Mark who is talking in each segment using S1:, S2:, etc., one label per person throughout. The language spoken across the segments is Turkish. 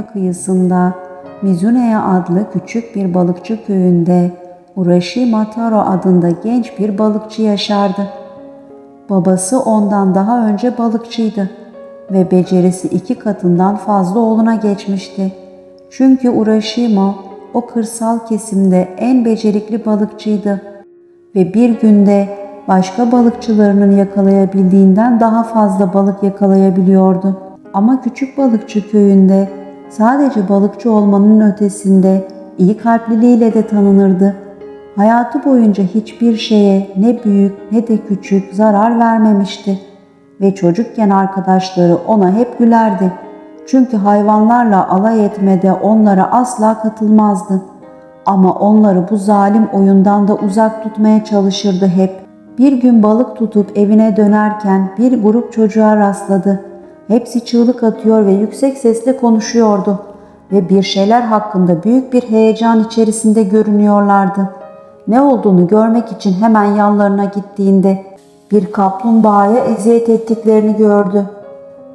S1: Japonya kıyısında Mizuneya adlı küçük bir balıkçı köyünde Urashima Taro adında genç bir balıkçı yaşardı. Babası ondan daha önce balıkçıydı ve becerisi iki katından fazla oğluna geçmişti. Çünkü Urashima o kırsal kesimde en becerikli balıkçıydı ve bir günde başka balıkçılarının yakalayabildiğinden daha fazla balık yakalayabiliyordu. Ama küçük balıkçı köyünde sadece balıkçı olmanın ötesinde iyi kalpliliğiyle de tanınırdı. Hayatı boyunca hiçbir şeye ne büyük ne de küçük zarar vermemişti ve çocukken arkadaşları ona hep gülerdi. Çünkü hayvanlarla alay etmede onlara asla katılmazdı. Ama onları bu zalim oyundan da uzak tutmaya çalışırdı hep. Bir gün balık tutup evine dönerken bir grup çocuğa rastladı. Hepsi çığlık atıyor ve yüksek sesle konuşuyordu ve bir şeyler hakkında büyük bir heyecan içerisinde görünüyorlardı. Ne olduğunu görmek için hemen yanlarına gittiğinde bir kaplumbağaya eziyet ettiklerini gördü.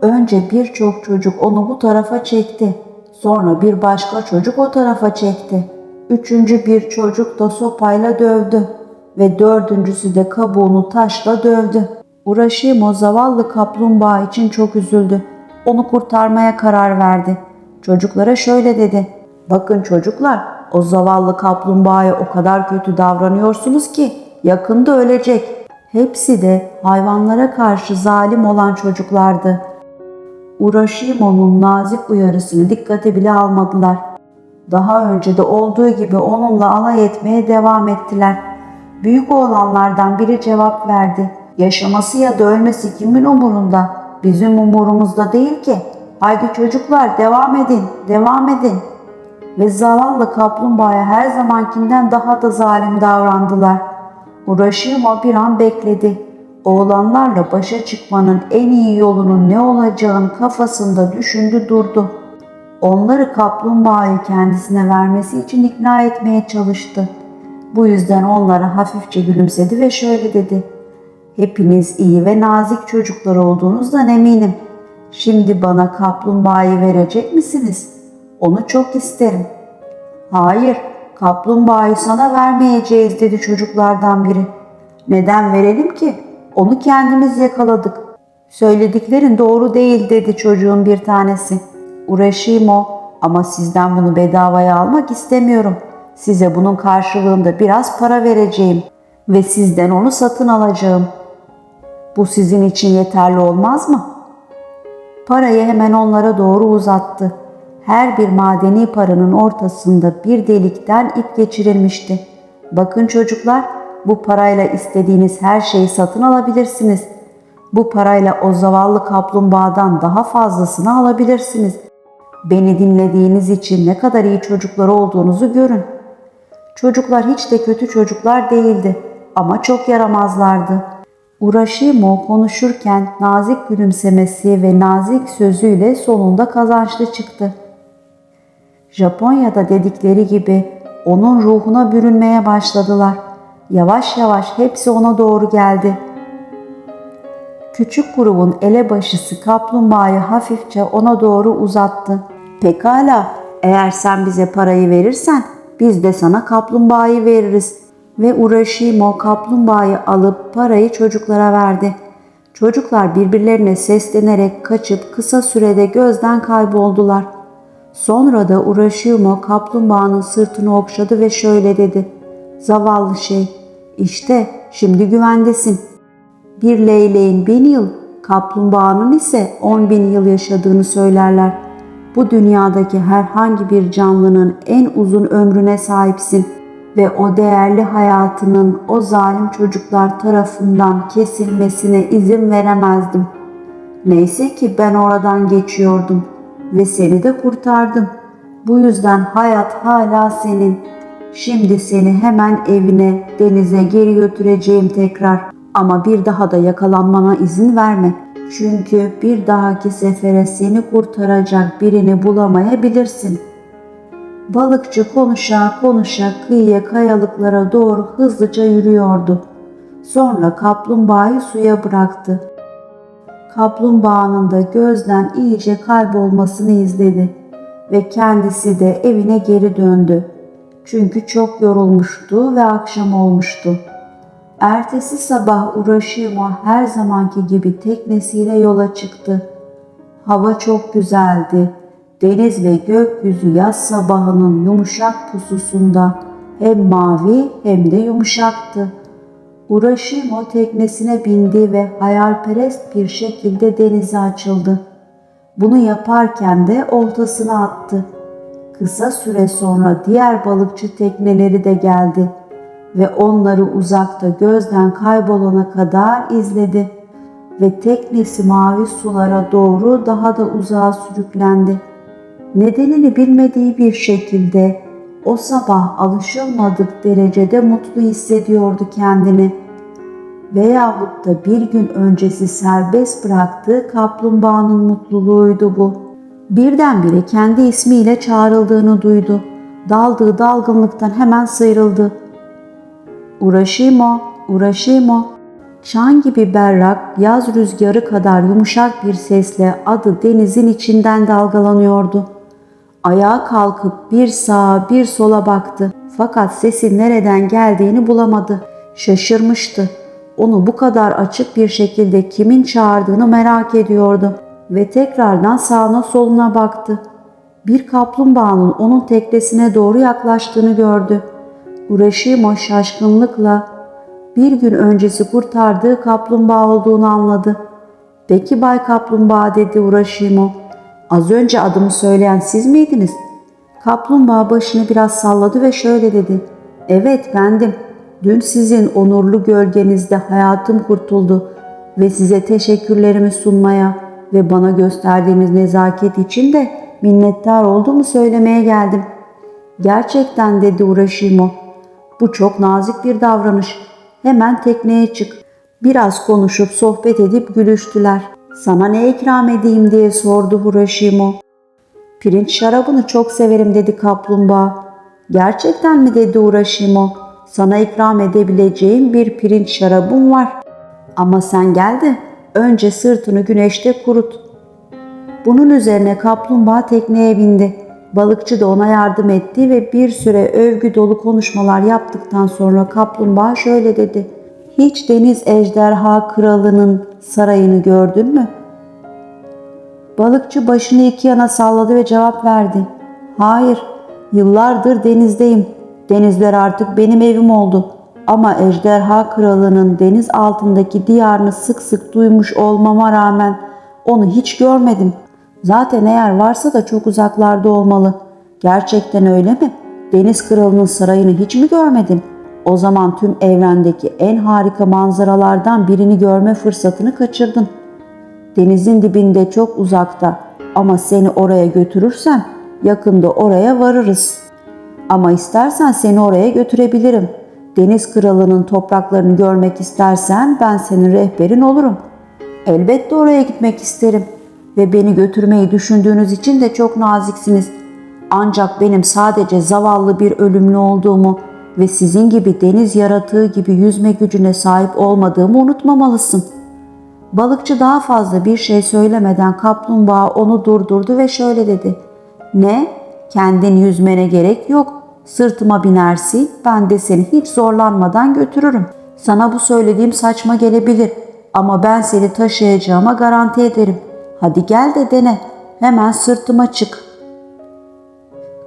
S1: Önce birçok çocuk onu bu tarafa çekti. Sonra bir başka çocuk o tarafa çekti. Üçüncü bir çocuk da sopayla dövdü ve dördüncüsü de kabuğunu taşla dövdü. Urashima zavallı kaplumbağa için çok üzüldü. Onu kurtarmaya karar verdi. Çocuklara şöyle dedi. Bakın çocuklar, o zavallı kaplumbağaya o kadar kötü davranıyorsunuz ki yakında ölecek. Hepsi de hayvanlara karşı zalim olan çocuklardı. Urashimo'nun nazik uyarısını dikkate bile almadılar. Daha önce de olduğu gibi onunla alay etmeye devam ettiler. Büyük oğlanlardan biri cevap verdi. Yaşaması ya da ölmesi kimin umurunda? Bizim umurumuzda değil ki. Haydi çocuklar devam edin, devam edin. Ve zavallı kaplumbağaya her zamankinden daha da zalim davrandılar. Urashima bir an bekledi. Oğlanlarla başa çıkmanın en iyi yolunun ne olacağını kafasında düşündü durdu. Onları kaplumbağayı kendisine vermesi için ikna etmeye çalıştı. Bu yüzden onlara hafifçe gülümsedi ve şöyle dedi. Hepiniz iyi ve nazik çocuklar olduğunuzdan eminim. Şimdi bana kaplumbağayı verecek misiniz? Onu çok isterim. Hayır, kaplumbağayı sana vermeyeceğiz dedi çocuklardan biri. Neden verelim ki? Onu kendimiz yakaladık. Söylediklerin doğru değil dedi çocuğun bir tanesi. Urashimo ama sizden bunu bedavaya almak istemiyorum. Size bunun karşılığında biraz para vereceğim ve sizden onu satın alacağım. Bu sizin için yeterli olmaz mı? Parayı hemen onlara doğru uzattı. Her bir madeni paranın ortasında bir delikten ip geçirilmişti. Bakın çocuklar, bu parayla istediğiniz her şeyi satın alabilirsiniz. Bu parayla o zavallı kaplumbağadan daha fazlasını alabilirsiniz. Beni dinlediğiniz için ne kadar iyi çocuklar olduğunuzu görün. Çocuklar hiç de kötü çocuklar değildi ama çok yaramazlardı. Urashimo konuşurken nazik gülümsemesi ve nazik sözüyle sonunda kazançlı çıktı. Japonya'da dedikleri gibi onun ruhuna bürünmeye başladılar. Yavaş yavaş hepsi ona doğru geldi. Küçük grubun elebaşısı kaplumbağayı hafifçe ona doğru uzattı. Pekala, eğer sen bize parayı verirsen biz de sana kaplumbağayı veririz. Ve Urashimo kaplumbağayı alıp parayı çocuklara verdi. Çocuklar birbirlerine seslenerek kaçıp kısa sürede gözden kayboldular. Sonra da Urashimo kaplumbağanın sırtını okşadı ve şöyle dedi. Zavallı şey, işte şimdi güvendesin. Bir leyleğin bin yıl, kaplumbağanın ise on bin yıl yaşadığını söylerler. Bu dünyadaki herhangi bir canlının en uzun ömrüne sahipsin ve o değerli hayatının o zalim çocuklar tarafından kesilmesine izin veremezdim. Neyse ki ben oradan geçiyordum ve seni de kurtardım. Bu yüzden hayat hala senin. Şimdi seni hemen evine, denize geri götüreceğim tekrar. Ama bir daha da yakalanmana izin verme. Çünkü bir dahaki sefere seni kurtaracak birini bulamayabilirsin. Balıkçı konuşa konuşa kıyıya kayalıklara doğru hızlıca yürüyordu. Sonra kaplumbağayı suya bıraktı. Kaplumbağanın da gözden iyice kaybolmasını izledi. ve kendisi de evine geri döndü. Çünkü çok yorulmuştu ve akşam olmuştu. Ertesi sabah Urashima her zamanki gibi teknesiyle yola çıktı. Hava çok güzeldi. Deniz ve gökyüzü yaz sabahının yumuşak pususunda hem mavi hem de yumuşaktı. Urashima teknesine bindi ve hayalperest bir şekilde denize açıldı. Bunu yaparken de oltasını attı. Kısa süre sonra diğer balıkçı tekneleri de geldi ve onları uzakta gözden kaybolana kadar izledi ve teknesi mavi sulara doğru daha da uzağa sürüklendi. Nedenini bilmediği bir şekilde o sabah alışılmadık derecede mutlu hissediyordu kendini. Veyahut da bir gün öncesi serbest bıraktığı kaplumbağanın mutluluğuydu bu. Birdenbire kendi ismiyle çağrıldığını duydu. Daldığı dalgınlıktan hemen sıyrıldı. Urashimo, Urashimo. Çan gibi berrak, yaz rüzgarı kadar yumuşak bir sesle adı denizin içinden dalgalanıyordu. Ayağa kalkıp bir sağa bir sola baktı. Fakat sesin nereden geldiğini bulamadı. Şaşırmıştı. Onu bu kadar açık bir şekilde kimin çağırdığını merak ediyordu ve tekrardan sağına soluna baktı. Bir kaplumbağanın onun teknesine doğru yaklaştığını gördü. Urashima şaşkınlıkla bir gün öncesi kurtardığı kaplumbağa olduğunu anladı. Peki Bay Kaplumbağa dedi Urashima. Az önce adımı söyleyen siz miydiniz? Kaplumbağa başını biraz salladı ve şöyle dedi. Evet bendim. Dün sizin onurlu gölgenizde hayatım kurtuldu ve size teşekkürlerimi sunmaya ve bana gösterdiğiniz nezaket için de minnettar olduğumu söylemeye geldim. Gerçekten dedi Urashimo. Bu çok nazik bir davranış. Hemen tekneye çık. Biraz konuşup sohbet edip gülüştüler. Sana ne ikram edeyim diye sordu Urashimo. Pirinç şarabını çok severim dedi kaplumbağa. Gerçekten mi dedi Urashimo. Sana ikram edebileceğim bir pirinç şarabım var. Ama sen gel de önce sırtını güneşte kurut. Bunun üzerine kaplumbağa tekneye bindi. Balıkçı da ona yardım etti ve bir süre övgü dolu konuşmalar yaptıktan sonra kaplumbağa şöyle dedi. Hiç deniz ejderha kralının sarayını gördün mü? Balıkçı başını iki yana salladı ve cevap verdi. Hayır, yıllardır denizdeyim. Denizler artık benim evim oldu. Ama ejderha kralının deniz altındaki diyarını sık sık duymuş olmama rağmen onu hiç görmedim. Zaten eğer varsa da çok uzaklarda olmalı. Gerçekten öyle mi? Deniz kralının sarayını hiç mi görmedin? O zaman tüm evrendeki en harika manzaralardan birini görme fırsatını kaçırdın. Denizin dibinde çok uzakta ama seni oraya götürürsem yakında oraya varırız. Ama istersen seni oraya götürebilirim. Deniz kralının topraklarını görmek istersen ben senin rehberin olurum. Elbette oraya gitmek isterim ve beni götürmeyi düşündüğünüz için de çok naziksiniz. Ancak benim sadece zavallı bir ölümlü olduğumu ve sizin gibi deniz yaratığı gibi yüzme gücüne sahip olmadığımı unutmamalısın. Balıkçı daha fazla bir şey söylemeden kaplumbağa onu durdurdu ve şöyle dedi. Ne? Kendin yüzmene gerek yok. Sırtıma binersin, ben de seni hiç zorlanmadan götürürüm. Sana bu söylediğim saçma gelebilir ama ben seni taşıyacağıma garanti ederim. Hadi gel de dene. Hemen sırtıma çık.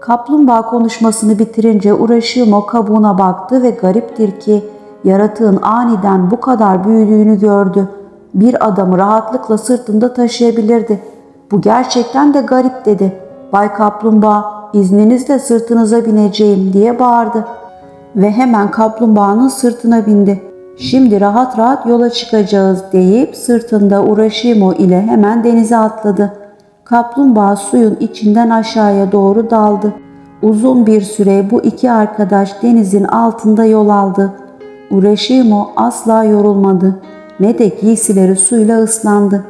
S1: Kaplumbağa konuşmasını bitirince Urashima kabuğuna baktı ve gariptir ki yaratığın aniden bu kadar büyüdüğünü gördü. Bir adamı rahatlıkla sırtında taşıyabilirdi. Bu gerçekten de garip dedi. Bay Kaplumbağa izninizle sırtınıza bineceğim diye bağırdı. Ve hemen kaplumbağanın sırtına bindi. Şimdi rahat rahat yola çıkacağız deyip sırtında Urashimo ile hemen denize atladı. Kaplumbağa suyun içinden aşağıya doğru daldı. Uzun bir süre bu iki arkadaş denizin altında yol aldı. Urashimo asla yorulmadı. Ne de giysileri suyla ıslandı.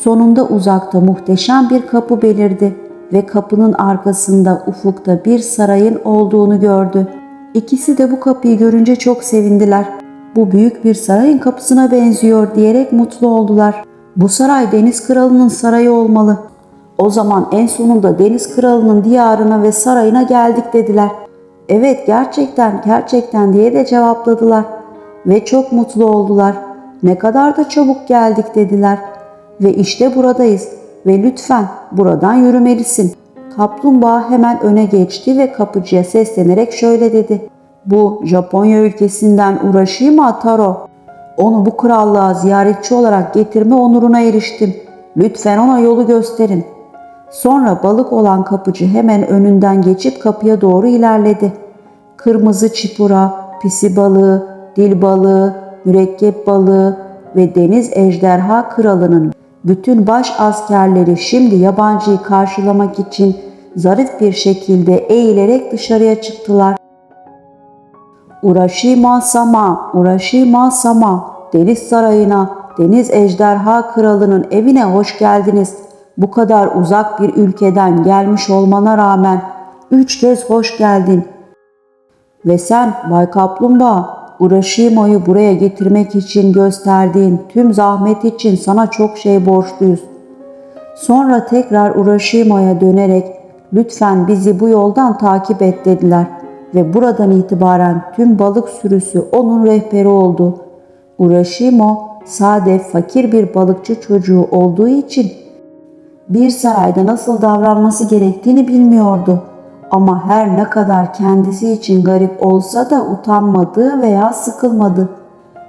S1: Sonunda uzakta muhteşem bir kapı belirdi ve kapının arkasında ufukta bir sarayın olduğunu gördü. İkisi de bu kapıyı görünce çok sevindiler. Bu büyük bir sarayın kapısına benziyor diyerek mutlu oldular. Bu saray deniz kralının sarayı olmalı. O zaman en sonunda deniz kralının diyarına ve sarayına geldik dediler. Evet gerçekten gerçekten diye de cevapladılar. Ve çok mutlu oldular. Ne kadar da çabuk geldik dediler. Ve işte buradayız ve lütfen buradan yürümelisin. Kaplumbağa hemen öne geçti ve kapıcıya seslenerek şöyle dedi. Bu Japonya ülkesinden Urashima Taro. Onu bu krallığa ziyaretçi olarak getirme onuruna eriştim. Lütfen ona yolu gösterin. Sonra balık olan kapıcı hemen önünden geçip kapıya doğru ilerledi. Kırmızı çipura, pisi balığı, dil balığı, mürekkep balığı ve deniz ejderha kralının bütün baş askerleri şimdi yabancıyı karşılamak için zarif bir şekilde eğilerek dışarıya çıktılar. Urashima Sama, Urashima Sama, Deniz Sarayı'na, Deniz Ejderha Kralı'nın evine hoş geldiniz. Bu kadar uzak bir ülkeden gelmiş olmana rağmen üç kez hoş geldin. Ve sen Bay Kaplumbağa, Urashima'yı buraya getirmek için gösterdiğin tüm zahmet için sana çok şey borçluyuz. Sonra tekrar Urashima'ya dönerek lütfen bizi bu yoldan takip et dediler ve buradan itibaren tüm balık sürüsü onun rehberi oldu. Urashimo sade fakir bir balıkçı çocuğu olduğu için bir sarayda nasıl davranması gerektiğini bilmiyordu. Ama her ne kadar kendisi için garip olsa da utanmadı veya sıkılmadı.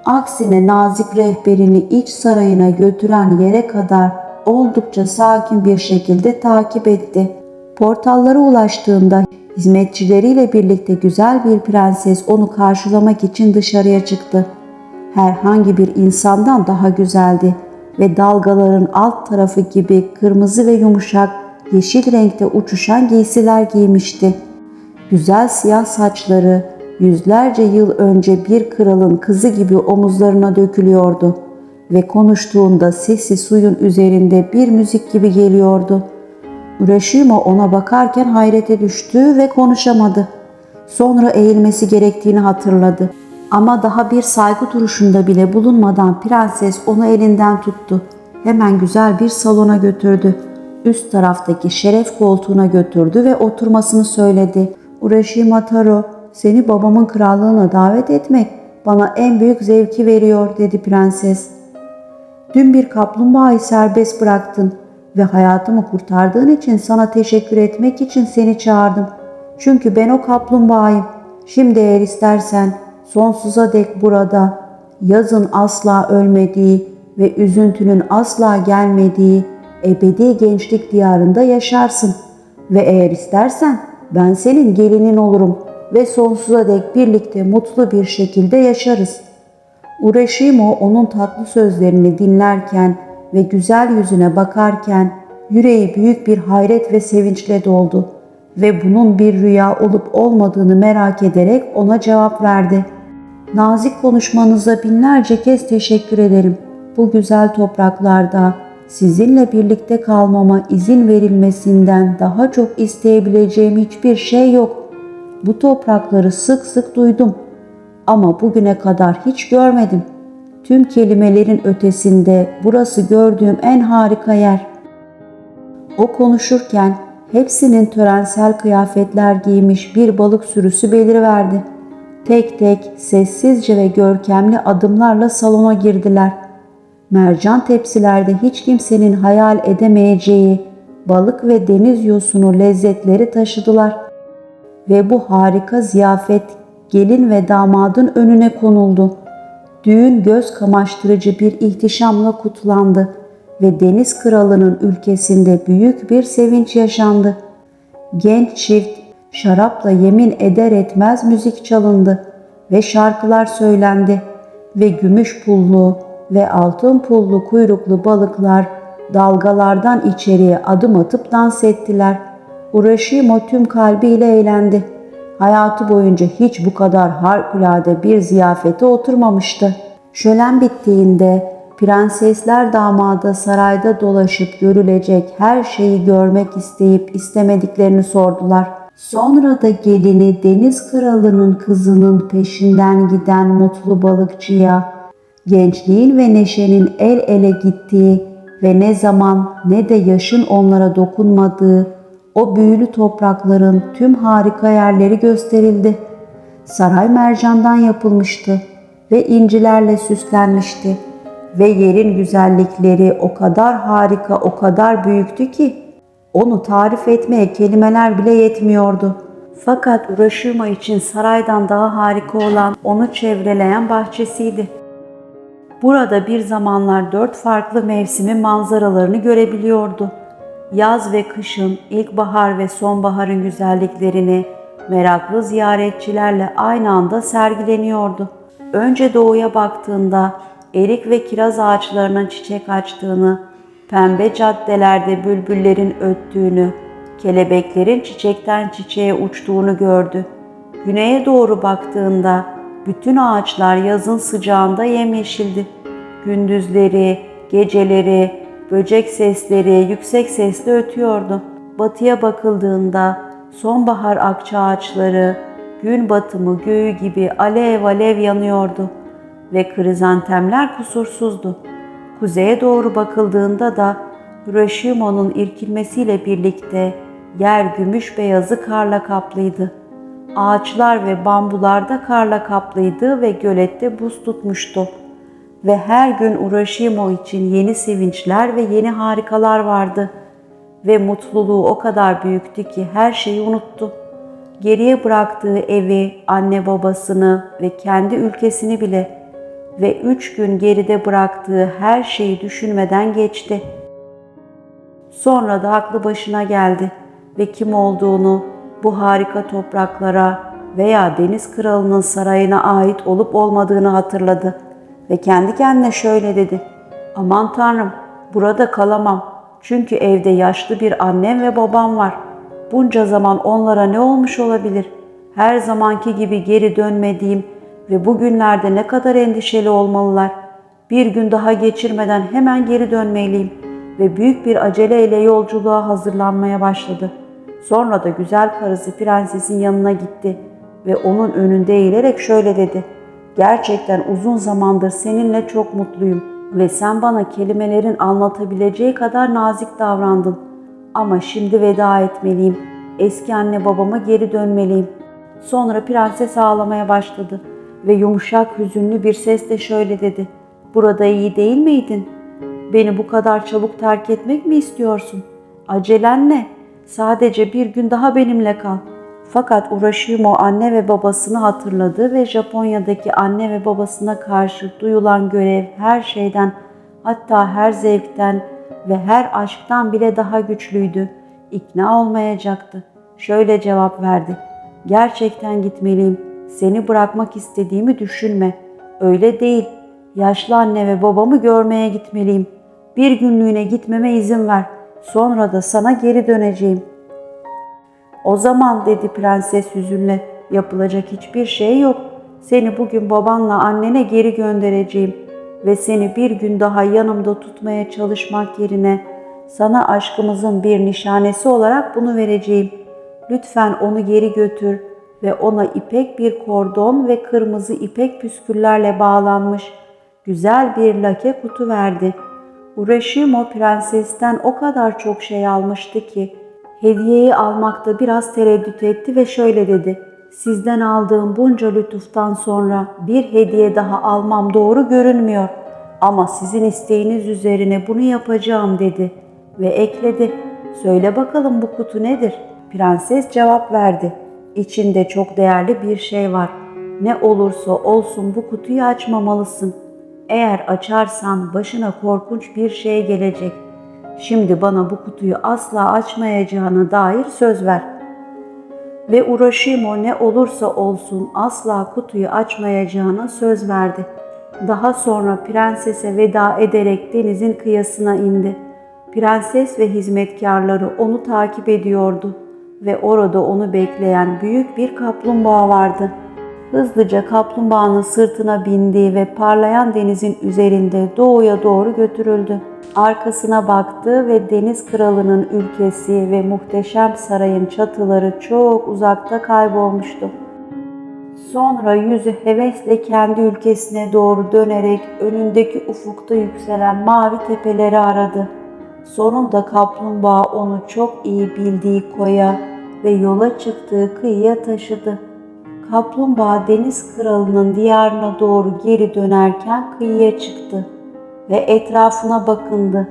S1: Aksine nazik rehberini iç sarayına götüren yere kadar oldukça sakin bir şekilde takip etti. Portallara ulaştığında hizmetçileriyle birlikte güzel bir prenses onu karşılamak için dışarıya çıktı. Herhangi bir insandan daha güzeldi ve dalgaların alt tarafı gibi kırmızı ve yumuşak yeşil renkte uçuşan giysiler giymişti. Güzel siyah saçları yüzlerce yıl önce bir kralın kızı gibi omuzlarına dökülüyordu ve konuştuğunda sesi suyun üzerinde bir müzik gibi geliyordu. Urashima ona bakarken hayrete düştü ve konuşamadı. Sonra eğilmesi gerektiğini hatırladı. Ama daha bir saygı duruşunda bile bulunmadan prenses onu elinden tuttu. Hemen güzel bir salona götürdü. Üst taraftaki şeref koltuğuna götürdü ve oturmasını söyledi. Urashima Taro, seni babamın krallığına davet etmek bana en büyük zevki veriyor dedi prenses. Dün bir kaplumbağayı serbest bıraktın ve hayatımı kurtardığın için sana teşekkür etmek için seni çağırdım. Çünkü ben o kaplumbağayım. Şimdi eğer istersen sonsuza dek burada, yazın asla ölmediği ve üzüntünün asla gelmediği ebedi gençlik diyarında yaşarsın. Ve eğer istersen ben senin gelinin olurum ve sonsuza dek birlikte mutlu bir şekilde yaşarız. Urashimo onun tatlı sözlerini dinlerken ve güzel yüzüne bakarken yüreği büyük bir hayret ve sevinçle doldu ve bunun bir rüya olup olmadığını merak ederek ona cevap verdi. Nazik konuşmanıza binlerce kez teşekkür ederim. Bu güzel topraklarda sizinle birlikte kalmama izin verilmesinden daha çok isteyebileceğim hiçbir şey yok. Bu toprakları sık sık duydum ama bugüne kadar hiç görmedim. Tüm kelimelerin ötesinde burası gördüğüm en harika yer. O konuşurken hepsinin törensel kıyafetler giymiş bir balık sürüsü beliriverdi. Tek tek sessizce ve görkemli adımlarla salona girdiler. Mercan tepsilerde hiç kimsenin hayal edemeyeceği balık ve deniz yosunu lezzetleri taşıdılar. Ve bu harika ziyafet gelin ve damadın önüne konuldu. Düğün göz kamaştırıcı bir ihtişamla kutlandı ve deniz kralının ülkesinde büyük bir sevinç yaşandı. Genç çift şarapla yemin eder etmez müzik çalındı ve şarkılar söylendi ve gümüş pullu ve altın pullu kuyruklu balıklar dalgalardan içeriye adım atıp dans ettiler. Urashima tüm kalbiyle eğlendi. Hayatı boyunca hiç bu kadar harikulade bir ziyafete oturmamıştı. Şölen bittiğinde prensesler damada sarayda dolaşıp görülecek her şeyi görmek isteyip istemediklerini sordular. Sonra da gelini deniz kralının kızının peşinden giden mutlu balıkçıya, gençliğin ve neşenin el ele gittiği ve ne zaman ne de yaşın onlara dokunmadığı o büyülü toprakların tüm harika yerleri gösterildi. Saray mercandan yapılmıştı ve incilerle süslenmişti ve yerin güzellikleri o kadar harika, o kadar büyüktü ki onu tarif etmeye kelimeler bile yetmiyordu. Fakat Uraşima için saraydan daha harika olan onu çevreleyen bahçesiydi. Burada bir zamanlar dört farklı mevsimin manzaralarını görebiliyordu. Yaz ve kışın, ilkbahar ve sonbaharın güzelliklerini meraklı ziyaretçilerle aynı anda sergileniyordu. Önce doğuya baktığında erik ve kiraz ağaçlarının çiçek açtığını, pembe caddelerde bülbüllerin öttüğünü, kelebeklerin çiçekten çiçeğe uçtuğunu gördü. Güneye doğru baktığında bütün ağaçlar yazın sıcağında yemyeşildi. Gündüzleri, geceleri, böcek sesleri yüksek sesle ötüyordu. Batıya bakıldığında sonbahar akça ağaçları gün batımı göğü gibi alev alev yanıyordu ve krizantemler kusursuzdu. Kuzeye doğru bakıldığında da Hiroşima'nın irkilmesiyle birlikte yer gümüş beyazı karla kaplıydı. Ağaçlar ve bambular da karla kaplıydı ve gölette buz tutmuştu. Ve her gün Uraşimo için yeni sevinçler ve yeni harikalar vardı. Ve mutluluğu o kadar büyüktü ki her şeyi unuttu. Geriye bıraktığı evi, anne babasını ve kendi ülkesini bile ve üç gün geride bıraktığı her şeyi düşünmeden geçti. Sonra da aklı başına geldi ve kim olduğunu bu harika topraklara veya deniz kralının sarayına ait olup olmadığını hatırladı ve kendi kendine şöyle dedi. Aman tanrım burada kalamam çünkü evde yaşlı bir annem ve babam var. Bunca zaman onlara ne olmuş olabilir? Her zamanki gibi geri dönmediğim ve bugünlerde ne kadar endişeli olmalılar. Bir gün daha geçirmeden hemen geri dönmeliyim ve büyük bir aceleyle yolculuğa hazırlanmaya başladı. Sonra da güzel karısı prensesin yanına gitti ve onun önünde eğilerek şöyle dedi. Gerçekten uzun zamandır seninle çok mutluyum ve sen bana kelimelerin anlatabileceği kadar nazik davrandın. Ama şimdi veda etmeliyim. Eski anne babama geri dönmeliyim. Sonra prenses ağlamaya başladı ve yumuşak hüzünlü bir sesle şöyle dedi. Burada iyi değil miydin? Beni bu kadar çabuk terk etmek mi istiyorsun? Acelen ne? Sadece bir gün daha benimle kal. Fakat Urashimo anne ve babasını hatırladı ve Japonya'daki anne ve babasına karşı duyulan görev her şeyden hatta her zevkten ve her aşktan bile daha güçlüydü. İkna olmayacaktı. Şöyle cevap verdi. Gerçekten gitmeliyim. Seni bırakmak istediğimi düşünme. Öyle değil. Yaşlı anne ve babamı görmeye gitmeliyim. Bir günlüğüne gitmeme izin ver. Sonra da sana geri döneceğim. O zaman dedi prenses hüzünle yapılacak hiçbir şey yok. Seni bugün babanla annene geri göndereceğim ve seni bir gün daha yanımda tutmaya çalışmak yerine sana aşkımızın bir nişanesi olarak bunu vereceğim. Lütfen onu geri götür ve ona ipek bir kordon ve kırmızı ipek püsküllerle bağlanmış güzel bir lake kutu verdi. Urashimo prensesten o kadar çok şey almıştı ki hediyeyi almakta biraz tereddüt etti ve şöyle dedi. Sizden aldığım bunca lütuftan sonra bir hediye daha almam doğru görünmüyor. Ama sizin isteğiniz üzerine bunu yapacağım dedi ve ekledi. Söyle bakalım bu kutu nedir? Prenses cevap verdi. İçinde çok değerli bir şey var. Ne olursa olsun bu kutuyu açmamalısın. Eğer açarsan başına korkunç bir şey gelecek. Şimdi bana bu kutuyu asla açmayacağına dair söz ver. Ve Urashimo ne olursa olsun asla kutuyu açmayacağına söz verdi. Daha sonra prensese veda ederek denizin kıyısına indi. Prenses ve hizmetkarları onu takip ediyordu ve orada onu bekleyen büyük bir kaplumbağa vardı. Hızlıca kaplumbağanın sırtına bindi ve parlayan denizin üzerinde doğuya doğru götürüldü. Arkasına baktı ve deniz kralının ülkesi ve muhteşem sarayın çatıları çok uzakta kaybolmuştu. Sonra yüzü hevesle kendi ülkesine doğru dönerek önündeki ufukta yükselen mavi tepeleri aradı. Sonunda kaplumbağa onu çok iyi bildiği koya ve yola çıktığı kıyıya taşıdı. Kaplumbağa deniz kralının diyarına doğru geri dönerken kıyıya çıktı ve etrafına bakındı.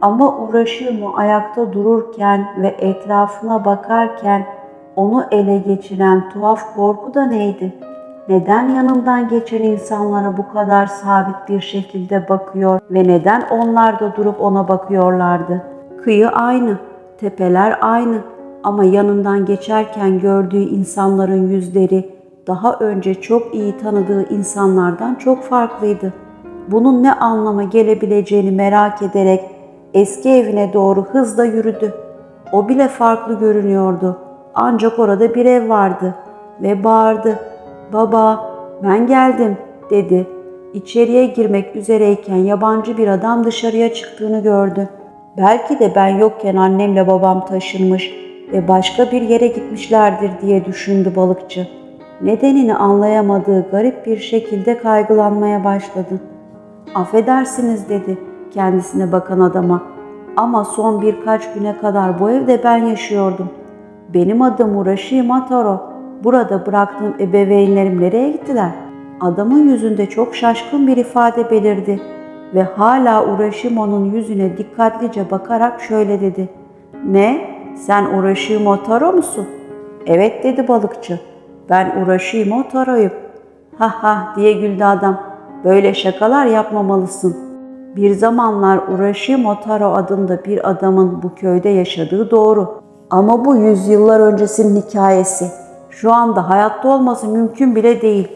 S1: Ama uğraşır mı ayakta dururken ve etrafına bakarken onu ele geçiren tuhaf korku da neydi? Neden yanından geçen insanlara bu kadar sabit bir şekilde bakıyor ve neden onlar da durup ona bakıyorlardı? Kıyı aynı, tepeler aynı ama yanından geçerken gördüğü insanların yüzleri daha önce çok iyi tanıdığı insanlardan çok farklıydı. Bunun ne anlama gelebileceğini merak ederek eski evine doğru hızla yürüdü. O bile farklı görünüyordu. Ancak orada bir ev vardı ve bağırdı. Baba ben geldim dedi. İçeriye girmek üzereyken yabancı bir adam dışarıya çıktığını gördü. Belki de ben yokken annemle babam taşınmış ve başka bir yere gitmişlerdir diye düşündü balıkçı. Nedenini anlayamadığı garip bir şekilde kaygılanmaya başladı. Affedersiniz dedi kendisine bakan adama. Ama son birkaç güne kadar bu evde ben yaşıyordum. Benim adım Urashi Mataro. Burada bıraktığım ebeveynlerim nereye gittiler? Adamın yüzünde çok şaşkın bir ifade belirdi ve hala Urashimo'nun yüzüne dikkatlice bakarak şöyle dedi. Ne? Sen Urashimo Taro musun? Evet dedi balıkçı. Ben Urashimo Taro'yum. Ha ha diye güldü adam. Böyle şakalar yapmamalısın. Bir zamanlar Urashimo Taro adında bir adamın bu köyde yaşadığı doğru. Ama bu yüzyıllar öncesinin hikayesi. Şu anda hayatta olması mümkün bile değil.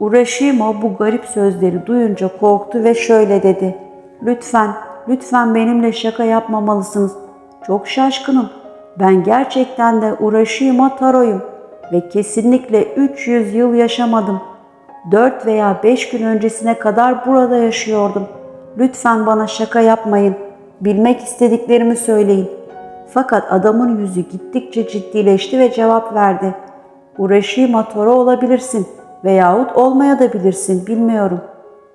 S1: Urashima bu garip sözleri duyunca korktu ve şöyle dedi. Lütfen, lütfen benimle şaka yapmamalısınız. Çok şaşkınım. Ben gerçekten de Urashima Taro'yum ve kesinlikle 300 yıl yaşamadım. 4 veya 5 gün öncesine kadar burada yaşıyordum. Lütfen bana şaka yapmayın. Bilmek istediklerimi söyleyin. Fakat adamın yüzü gittikçe ciddileşti ve cevap verdi. Urashima Toro olabilirsin veyahut olmaya da bilirsin bilmiyorum.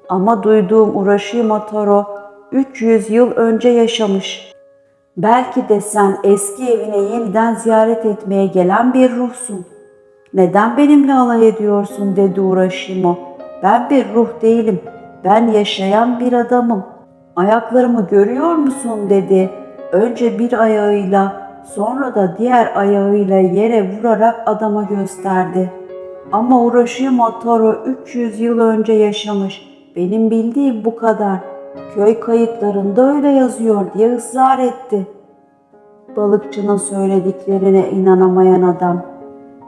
S1: Ama duyduğum Urashima Toro 300 yıl önce yaşamış. Belki de sen eski evine yeniden ziyaret etmeye gelen bir ruhsun. Neden benimle alay ediyorsun dedi Urashima. Ben bir ruh değilim. Ben yaşayan bir adamım. Ayaklarımı görüyor musun dedi. Önce bir ayağıyla sonra da diğer ayağıyla yere vurarak adama gösterdi. Ama Urashima Taro 300 yıl önce yaşamış. Benim bildiğim bu kadar. Köy kayıtlarında öyle yazıyor diye ısrar etti. Balıkçının söylediklerine inanamayan adam.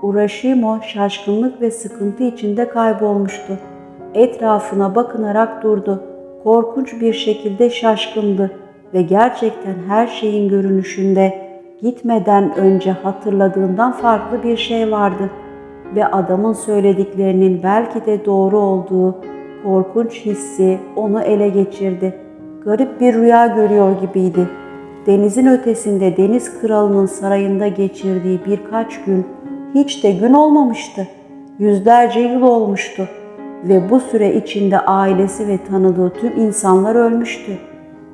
S1: Urashimo şaşkınlık ve sıkıntı içinde kaybolmuştu. Etrafına bakınarak durdu. Korkunç bir şekilde şaşkındı ve gerçekten her şeyin görünüşünde gitmeden önce hatırladığından farklı bir şey vardı ve adamın söylediklerinin belki de doğru olduğu korkunç hissi onu ele geçirdi. Garip bir rüya görüyor gibiydi. Denizin ötesinde deniz kralının sarayında geçirdiği birkaç gün hiç de gün olmamıştı. Yüzlerce yıl olmuştu ve bu süre içinde ailesi ve tanıdığı tüm insanlar ölmüştü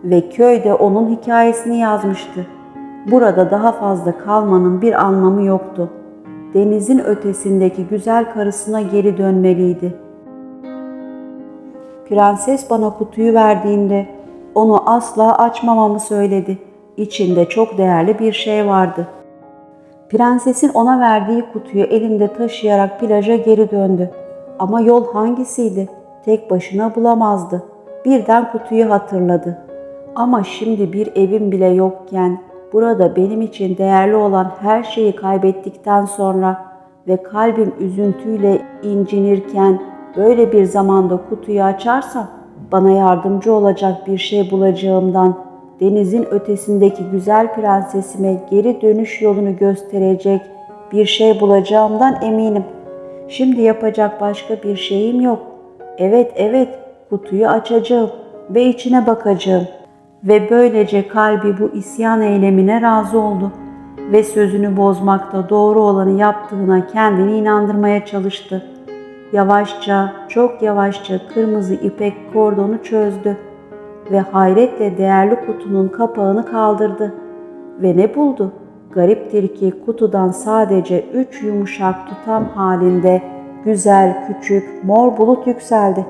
S1: ve köyde onun hikayesini yazmıştı. Burada daha fazla kalmanın bir anlamı yoktu. Denizin ötesindeki güzel karısına geri dönmeliydi. Prenses bana kutuyu verdiğinde onu asla açmamamı söyledi. İçinde çok değerli bir şey vardı. Prensesin ona verdiği kutuyu elinde taşıyarak plaja geri döndü. Ama yol hangisiydi? Tek başına bulamazdı. Birden kutuyu hatırladı. Ama şimdi bir evim bile yokken burada benim için değerli olan her şeyi kaybettikten sonra ve kalbim üzüntüyle incinirken böyle bir zamanda kutuyu açarsam bana yardımcı olacak bir şey bulacağımdan denizin ötesindeki güzel prensesime geri dönüş yolunu gösterecek bir şey bulacağımdan eminim. Şimdi yapacak başka bir şeyim yok. Evet evet kutuyu açacağım ve içine bakacağım. Ve böylece kalbi bu isyan eylemine razı oldu. ve sözünü bozmakta doğru olanı yaptığına kendini inandırmaya çalıştı. Yavaşça, çok yavaşça kırmızı ipek kordonu çözdü ve hayretle değerli kutunun kapağını kaldırdı. Ve ne buldu? Gariptir ki kutudan sadece üç yumuşak tutam halinde güzel, küçük, mor bulut yükseldi.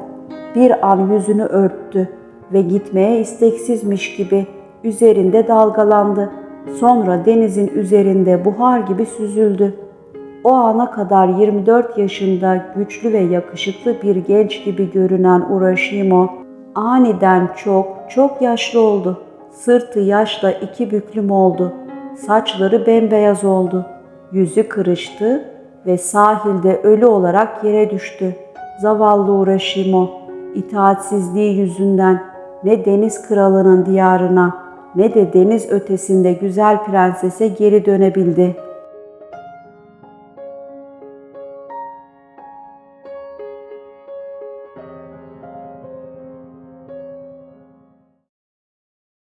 S1: Bir an yüzünü örttü ve gitmeye isteksizmiş gibi üzerinde dalgalandı. Sonra denizin üzerinde buhar gibi süzüldü. O ana kadar 24 yaşında güçlü ve yakışıklı bir genç gibi görünen Urashimo aniden çok çok yaşlı oldu. Sırtı yaşla iki büklüm oldu. Saçları bembeyaz oldu. Yüzü kırıştı ve sahilde ölü olarak yere düştü. Zavallı Urashimo itaatsizliği yüzünden ne deniz kralının diyarına ne de deniz ötesinde güzel prensese geri dönebildi.''